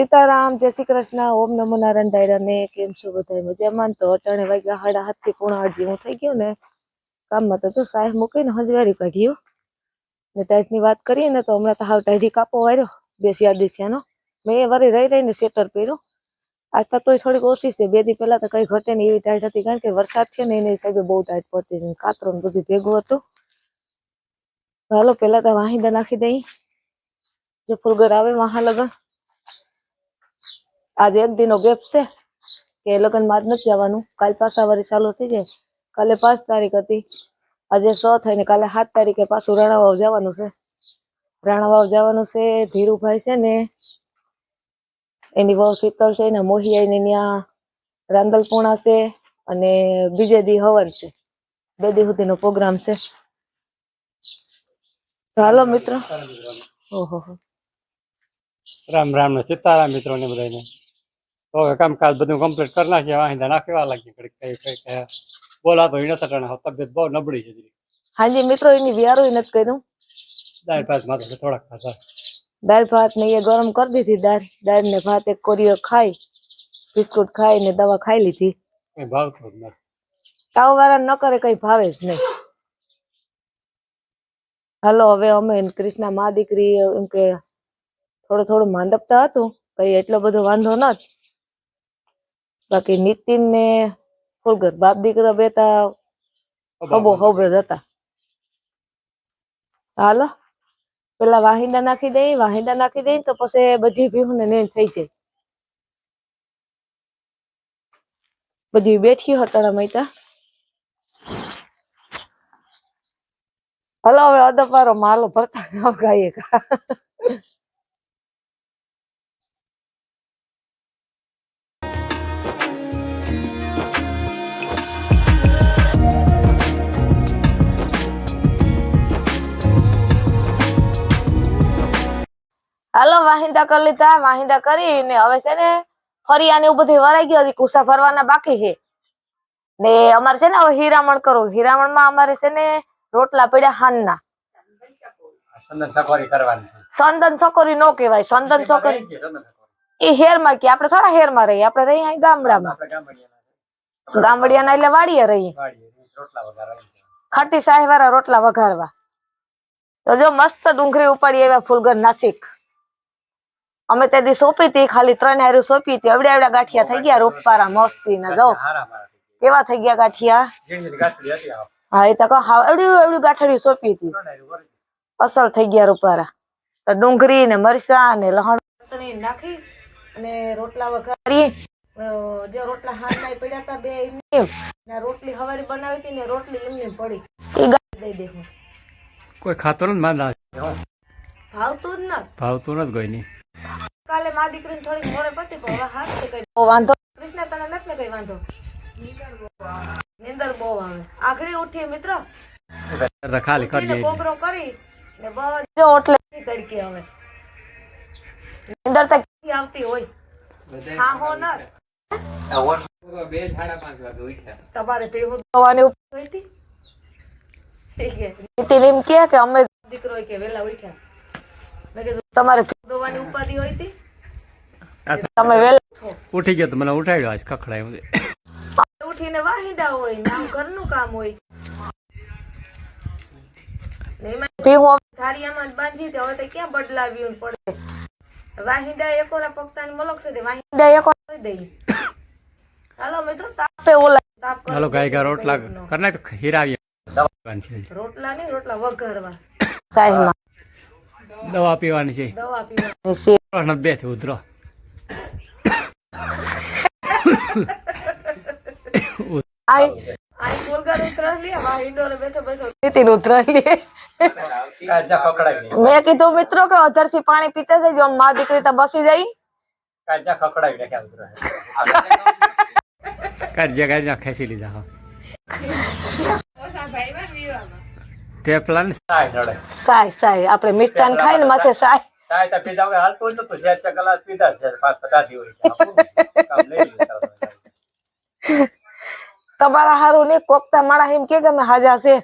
સીતારામ, જય શ્રી કૃષ્ણ, ઓમ નમો નારાયણ દાયરા ને કેમ છો બધા મજામાં? તો અટાણે વાગ્યા સાડા હાથથી પોણા આઠ જેવું થઈ ગયું ને કામમાં તો જો સાહેબ મૂકીને હંજવારી કાઢ્યું ને ટાઈટની વાત કરીએ ને તો હમણાં તો હાવ ટાઈડી કાપો વાર્યો, બે યાદી થયાનો. મેં એ વરી રહી રહીને સેટર પહેર્યું. આજ તો તોય થોડીક ઓછી છે, બે દી પહેલા તો કઈ ઘટે નહીં એવી ટાઈટ હતી, કારણ કે વરસાદ છે ને એની હિસાબે બહુ ટાઈટ પડતી હતી કાતરો બધું ભેગું હતું. હાલો પેલા તો વાહિંદા નાખી દઈ જે ફૂલગર આવે વાહા લગન. આજે એક દિનો ગેપ છે કે લગ્નમાં જ નથી જવાનું. કાલ પાછા વરી ચાલુ થઈ જાય. કાલે પાંચ તારીખ હતી. આજે સો થઈને કાલે સાત તારીખે પાછું રાણાવાવ જવાનું છે. રાણાવાવ જવાનું છે, ધીરુભાઈ છે ને, એની વહુ શીતલ છે ને મોહિયા ને ત્યાં રાંદલપુણા છે અને બીજે દી હવન છે. બે દી સુધીનો પ્રોગ્રામ છે. હાલો મિત્ર. ઓહો. રામ રામ સીતારામ મિત્રો ને બધાને. તો કામ કામકાજ બધું કમ્પ્લીટ કરી નાખીએ વાંધા નાખવા લાગી કઈ કઈ બોલાતો એ નતા ટાણે તબિયત બહુ નબળી છે હાજી. મિત્રો એની વિયારો નથી કર્યું. દાળ ભાત માથે થોડાક ખાધા દાળ ભાત ને એ ગરમ કરી દીધી દાળ દાળ ને ભાત એક કોરીઓ ખાઈ બિસ્કુટ ખાઈ ને દવા ખાઈ લીધી. કઈ ભાવતો જ નથી. તાવ વાળા ન કરે કઈ ભાવે જ નહીં. હાલો હવે અમે ક્રિષ્ના કૃષ્ણા મા દીકરી એમ કે થોડું થોડું માંદપતા હતું કઈ એટલો બધો વાંધો નત. બાકી નીતિન ને ફૂલગર બાપ દીકરા બેતા હબો હબે હતા હાલો પેલા વાહિંદા નાખી દઈ વાહિંદા નાખી દઈ તો પછી બધી ભીહું ને નેન થઈ જાય. બધી બેઠી હટારા મૈતા. હલો હવે અદપારો માલો ભરતા ગાઈએ કા. વાહિંદા કરી લીધા વાહિંદા કરીને હવે છે ને ફરિયા ને એવું બધું વરાઈ ગયું હજી કુસા ભરવાના બાકી છે. ને અમારે છે ને હવે હીરામણ કરવું હીરામણમાં અમારે છે ને રોટલા પડ્યા હાનના સંદન છોકરી નો કહેવાય સંદન છોકરી એ હેરમાં કે આપણે થોડા હેરમાં રહીએ આપણે રહીએ અહીં ગામડામાં. ગામડિયાના એટલે વાડીએ રહીએ. ખાટી સાહેબ વાળા રોટલા વઘારવા. તો જો મસ્ત ડુંગળી ઉપાડી આવ્યા ફૂલગર નાસિક. અમે તે દી સોંપી હતી ખાલી ત્રણ હારું સોંપી હતી. એવડા એવડા ગાંઠિયા થઈ ગયા રૂપવારા મસ્તી ને જો. કેવા થઈ ગયા ગાંઠિયા. હા એ તો કહો અવડ્યું અવડ્યું એવડી સોંપી હતી. અસલ થઈ ગયા રૂપારા તો ડુંગળી ને મરચા ને લહણ નાખી અને રોટલા વઘારી. જે રોટલા હાથમાં પડ્યા હતા બે એમની ને રોટલી હવારી બનાવી હતી ને રોટલી એમની પડી. એ દઈ કોઈ ખાતો નથી ભાવતું જ ન. ભાવતું નથી કોઈ નહીં કાલે મા દીકરીને થોડી મોરે પતી પણ હવે હાથ છે કઈ વાંધો. કૃષ્ણ તને નથી ને કઈ વાંધો? નિંદર બહુ આવે. આખરી ઉઠી મિત્ર. ખાલી કરી લઈએ. કરી ને બધો ઓટલે તડકે હવે નિંદર તો આવતી હોય. હા હો ના બે સાડા પાંચ વાગે ઉઠ્યા. તમારે ભેગું થવાની ઉપર હતી? નીતિન એમ કે અમે દીકરો કે વેલા ઉઠ્યા. મેં કીધું તમારે ઉપાધિ હોય હતી તમે વેલા ઉઠી ગયો તો મને ઉઠાડ્યો આજ ખખડાયું. ઉઠીને વાહિંદા હોય ને ઘરનું કામ હોય. ધારિયામાં બાંધી દે હવે તો ક્યાં બદલાવ્યું પડે? વાહિંદા એકોરા પગતાની મલક છે તે વાહિંદા એકોરા દઈ હાલો મિત્રો તાપે ઓલા તાપ હાલો ગાય ગા રોટલા રોટલા નહીં રોટલા વઘારવા. દવા પીવાની છે. દવા પીવાની. બેથી ઉતરો મેં કીધું મિત્રો કે અધરથી પાણી પીતા જજો આમ મા દીકરી તો બસી જાય. કાજા ખખડાવી નાખ્યા ઉધરો કાજા કાજા ખેંચી લીધા હા. ટેપલા ને સાય નડે. સાય સાય. આપણે મિષ્ટાન ખાઈ ને માથે સાય. સાય તા પીધા વગર હાલતું નતું. ચાર ચા ગ્લાસ પીધા છે પાંચ પચાસ હોય કામ તમારા હારું ને કોકતા માણા એમ કે ગમે હાજા છે.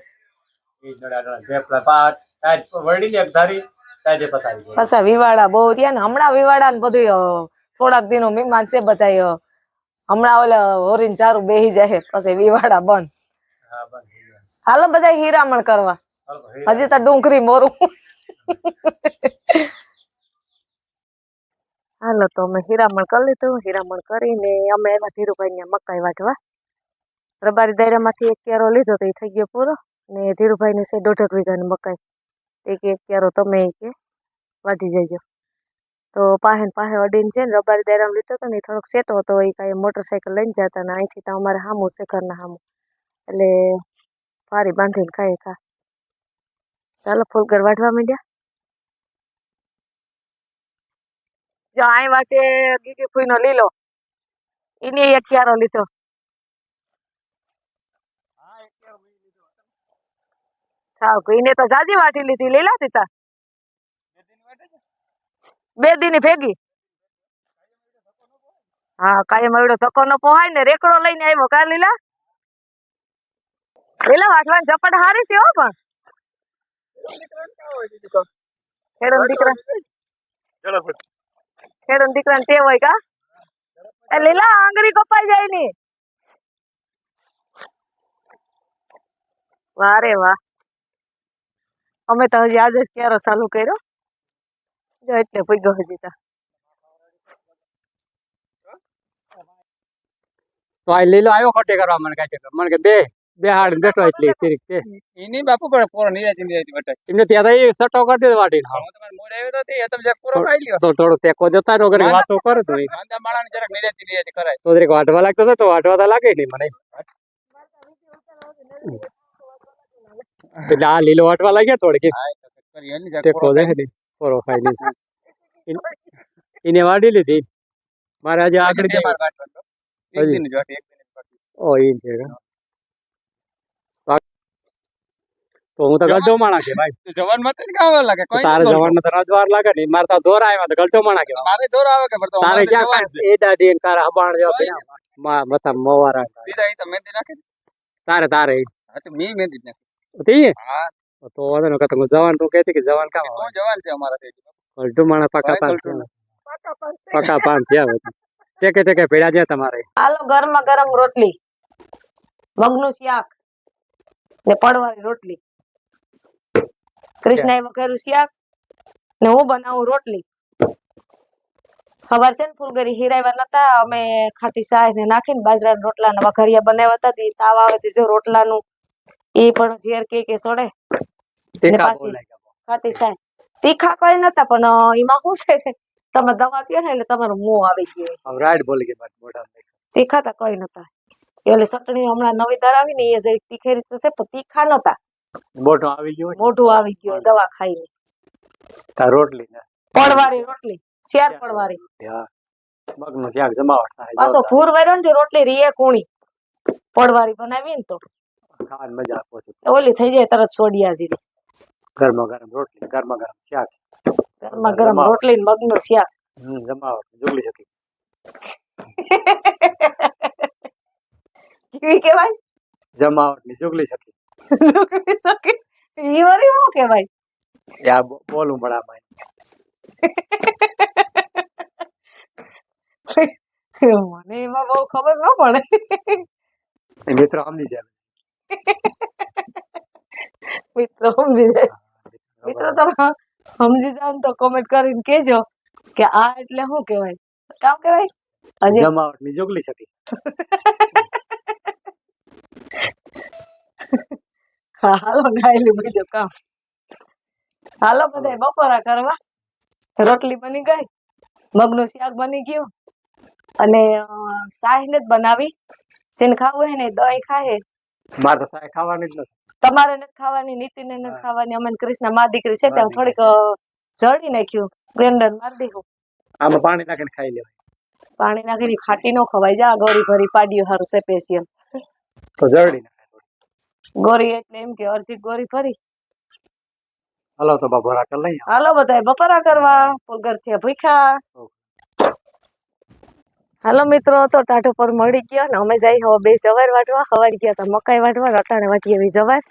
ટેપલા પાંચ તાજ ને એક ધારી તાજે પતાવી પાછા વિવાડા બહુ રહ્યા ને. હમણાં વિવાડા ને બધું થોડાક દિનો મહેમાન છે બધા હમણાં ઓલા હોરીન ચારું બેહી જાય પછી વિવાડા બંધ. હાલો બધા હીરામણ કરવા. હજી તો ડુંગરી મોરું. હાલો, તો અમે હીરામણ કરી લીધું. હીરામણ કરીને અમે એમાં ધીરુભાઈ ને મકાઈ વાટવા રબારી દાયરામાંથી એક ક્યારો લીધો તો એ થઈ ગયો પૂરો. ને ધીરુભાઈ ને છે દોઢેક વીઘાની મકાઈ. એક એક ક્યારો તમે કે વાટી જજો. તો પાહે ને પાહે અડીને છે ને રબારી દાયરામાં લીધો હતો ને થોડોક સેટો હતો. એ કાંઈ મોટરસાયકલ લઈને જતા ને અહીંથી તો અમારે સામું છે ઘરના સામું એટલે ફારી બાંધીને ખાઈ ખા. ચાલો ફૂલ વાઢવા માંડ્યા. જો આઈ વાટે ગીગી ફૂઈનો લીલો. એને એક ક્યારો લીધો. સાવ એને તો જાજી વાટી લીધી લીલા તીતા બે દીની ભેગી. હા કાયમ આવડો ધક્કો ન પોહાય ને રેકડો લઈને આવ્યો કા લીલા? લીલા વાટવાની ઝપટ હારી છે હો પણ. ખેડૂત દીકરા. ખેડૂત દીકરા ને ટેવ હોય કા? એ લીલા આંગળી કપાઈ જાય ની. વાહ રે વાહ. અમે તો હજી આજે જ ક્યારો ચાલુ કર્યો. એટલે પૂગ્યો હજી તો. તો આ લીલો આવ્યો ખોટે કરવા મને કાંઈ મને કે બે. બે હાડ બેઠો એટલી છે એની બાપુ પણ પૂરો નિરાજી નિરાજી બટાઈ એમને ત્યાં એ સટો કરી દીધો વાટીને. હું તમારે મોડે આવ્યો તો તે તમે જરાક પૂરો ખાઈ લ્યો. તો થોડો ટેકો જતા રહ્યો વાતો કરે તો એ. માંદા માણાને જરાક નિરાજી નિરાજી કરાય. તો જરીક વાટવા લાગતો તો વાટવા તો લાગે નહીં મને. એટલે આ લીલો વાટવા લાગ્યા થોડીક એ તો ટેકો દે પોરો ખાઈ લીધો એને વાડી લીધી. મારે આજે આગળ ઓ બે માર કાઢવાનો. એક હજી. દિન જ વાટી, એક દિન જ વાટી. ઓ ઈ છે કે. તો હું તો ગલતો માણા છે ભાઈ. તો જવાનમાં તને ને કાં વાર લાગે? કોઈ તારે જવાનમાં તો રજવાર લાગે ને મારે તો દોર આવ્યા તો ગલતો માણા કે મારે દોર આવે કે તો તારે ક્યાં એ દાડી ને તારા હબાણ જેવા કોઈ માં મથા મોવારા સીધા ઈ તો મહેંદી નાખે તારે તારે. હા, તો મી મહેંદી નાખી. તી હા, તો વાંધો નહીં કહેતો હું જવાન તું કહેતી કે જવાન કામ તો જવાન છે અમારાથી. ગલટુ માણા પકા પાન પાકા પકા પાન થયા ટેકે ટેકે પેડા જ્યાં તમારે. હાલો ગરમા ગરમ રોટલી. મગનું શાક ને પડવાની રોટલી. કૃષ્ણ એ કર્યું શાક ને હું બનાવું રોટલી. ખબર છે ને ફૂલગરી હીરાવ્યા નતા અમે ખાટી સાય ને નાખીને બાજરાના રોટલા ને વઘારિયા બનાવ્યા હતા ઈ તાવ આવે તો જો રોટલાનું એ પણ ઝેર કે કે સોડે. ખાતી પાછી- ખાટી તીખા કઈ નતા પણ એમાં શું છે તમે દવા પીઓ ને એટલે તમારું મોં આવી ગયું. રાઈટ બોલી ગઈ મોઢા તીખા તા કઈ નતા. એટલે ચટણી હમણાં નવી ધરાવી ને એ જરીક તીખેરી રીતે પણ તીખા નતા. મોઢો આવી ગયું મોટું આવી ગયું દવા ખાઈને તાર રોટલી ને? પડવારી રોટલી શેર પડવારી. હા. મગનું શાક જમાવટ થાય પાછો ફૂર વર્યો ને રોટલી રીએ કુણી. પડવારી બનાવી ને તો. ખાવાની મજા આપો છો ઓલી થઈ જાય તરત સોડિયા જીરી ગરમ ગરમ રોટલી ગરમ ગરમ શાક. ગરમ ગરમ રોટલી ને મગનું શાક. હમ જમાવટ જુગલી શકી કેવી કેવાય જમાવટની જુગલી શકી ઈ વળી શું કેવાય એ આ બો- બોલું મને એમાં બહુ ખબર ન પડે. મિત્રો સમજી જાય. મિત્રો સમજી જાય. મિત્રો તમે સમજી જાવ તો કોમેન્ટ કરીને કેજો કે આ એટલે શું કહેવાય? કામ કહેવાય? જમાવટની જોગલી શકી હા, હાલો ગાયેલું બીજું કામ હાલો બધા બપોરા કરવા. રોટલી બની ગઈ. મગનું શાક બની ગયું. અને શાહીને જ બનાવી. જેને ખાવું હોય ને દહીં ખાય. મારે તો સાય ખાવાની જ નથી. તમારે નથી ખાવાની નીતિને નથી હા. ખાવાની. અમે કૃષ્ણ મા દીકરી છે ત્યાં થોડીક જળી નાખ્યું. ગ્રેન્ડર મારી દીધું. આમાં પાણી નાખીને ખાઈ લેવાય. પાણી નાખીને ખાટી નો ખવાય. જા ગોરી ભરી પાડ્યું હારું સ્પેશિયલ તો થોડી. ગોરી એટલે એમ કે અડધી ગોરી ફરી હાલો તો બપોરા કરી લઈએ. હાલો બધા બપોરા કરવા. પગર થયા ભૂખ્યા. હાલો મિત્રો તો ટાઢો પર મળી ગયા ને અમે જઈ હવે બે જવાર વાટવા. હવાડી ગયા હતા મકાઈ વાટવા રટાણે વાટી એવી જવાર.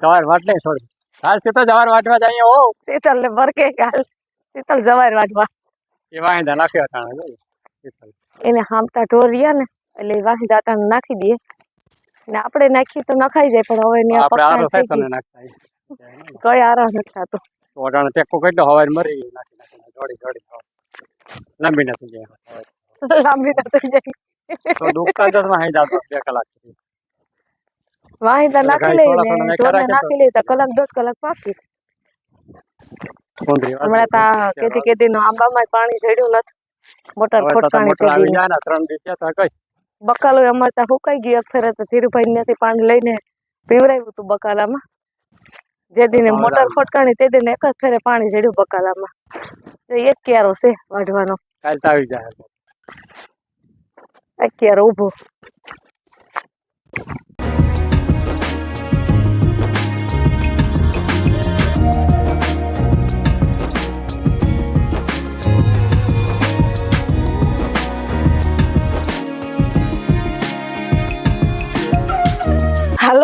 સવાર વાટલે થોડી. હાલ શીતલ જવાર વાટવા જઈએ હો. શીતલ ને ભરકે હાલ. શીતલ જવાર વાટવા. એ વાંધા નાખ્યા હતા. એને હામતા ઢોર રહ્યા ને એટલે દાંતાને નાખી દઈએ ને આપણે નાખીએ તો નખાઈ જાય પણ હવે ને આપણે આરો થાય તને નાખતા. કઈ આરા નથી થતો. તો અટાણે ટેકો કેટલો હવાઈ મરી નાખી નાખી દોડી દોડી લાંબી નથી જાય લાંબી નથી જાય તો દુકાન તો માં હાઈ જાતો બે કલાક સુધી. વાહી તો નાખી લઈએ ને થોડા નાખી લઈએ તો કલાક દોઢ કલાક પાકી હમણાં તો કેતી કેતી નો આંબામાં પાણી ચડ્યું નથી. મોટર તો ખોટકાણી ત્રણ દી થયા કઈ. બકાલો અમારે ત્યાં સુકાઈ ગયો એક ફેરે તો ધીરુભાઈ ત્યાંથી પાણી લઈને પીવડાવ્યું હતું બકાલામાં. જે દિને મોટર ફટકાણી તે દિને એક જ ફેરે પાણી ચડ્યું બકાલામાં. તો એક ક્યારો છે વાઢવાનો. કાલ આવી જાય એક ક્યારો ઊભો.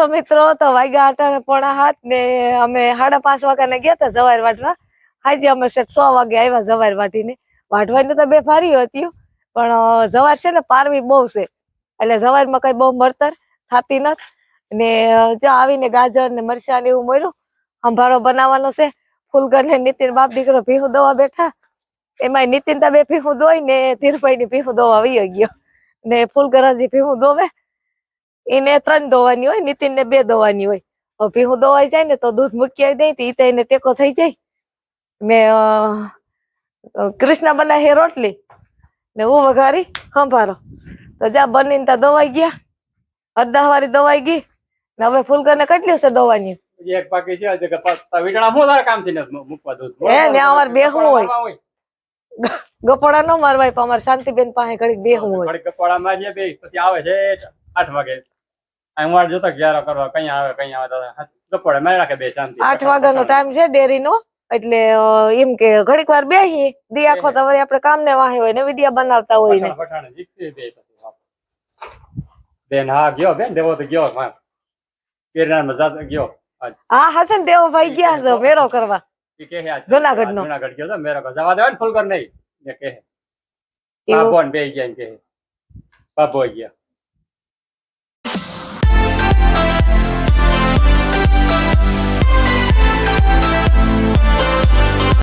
હાલો મિત્રો, તો વાગ્યા આટા પોણા હાથ ને અમે સાડા પાંચ વાગ્યાને ગયા હતા જવાર વાટવા આજે અમે છે સો વાગે આવ્યા જવાર વાટીને વાટવાની તો બે ફારી હતી પણ જવાર છે ને પારવી બહુ છે. એટલે જવારમાં કઈ બહુ મળતર થતી નથી. ને જો આવીને ગાજર ને મરચાં ને એવું મળ્યું સંભારો બનાવવાનો છે. ફૂલગર ને નીતિન બાપ દીકરો ભીહું દવા બેઠા. એમાં નીતિન તા બે ભીહું દોઈ ને ધીરભાઈ ની ભીહું દોવા વહી ગયો. ને ફૂલગર હજી ભીહું દોવે એને ત્રણ દોવાની હોય નીતિન ને બે દોવાની હોય. હવે ભીહું દોવાઈ જાય ને તો દૂધ મૂકી આવી દઈ તો ઈ તો એને ટેકો થઈ જાય. મેં કૃષ્ણ બનાવી રોટલી. ને હું વઘારી સંભારો. તો જા બનીને ત્યાં દોવાઈ ગયા. અડધા વાળી દોવાઈ ગઈ. ને હવે ફૂલકર ને કેટલી હશે દોવાની? એક બાકી છે પ- વીટણા હું તારે કામથી મૂકવા દઉં હે, ને અમારે બેહું હોય. ગપોડા નો મારવાય પણ અમારે શાંતિબેન પાસે ઘડીક બેહું હોય. કપડા મારીએ બે પછી આવે છે આઠ વાગે. અહીં વાટ જોતા ક્યારે કરવા કઈ આવે કઈ આવે તો કપડા મારી રાખે બે શાંતિ. આઠ વાગ્યાનો ટાઈમ છે ડેરી નો એટલે અ, એમ કે ઘડીક વાર બેહી દી આખો તો વળી આપણે કામ ને વાહે હોય ને વિડિયા બનાવતા હોય ને. પઠાણ પઠાણ જીતતી બે પછી વાપ. બેન હા ગયો બેન દેવો તો ગયો માં ગિરનારમાં જાતો ગયો. આજ. હા હસન દેવભાઈ ગયા છે મેરો કરવા. ઈ કહે આજ જુનાગઢનો. જુનાગઢ ગયો તો મેરો કહે, જવા દેવાય ને ફૂલકર નહીં. એ કહે. એવું? બાબો ને બે ગયા એમ કહે. બાબો ગયા.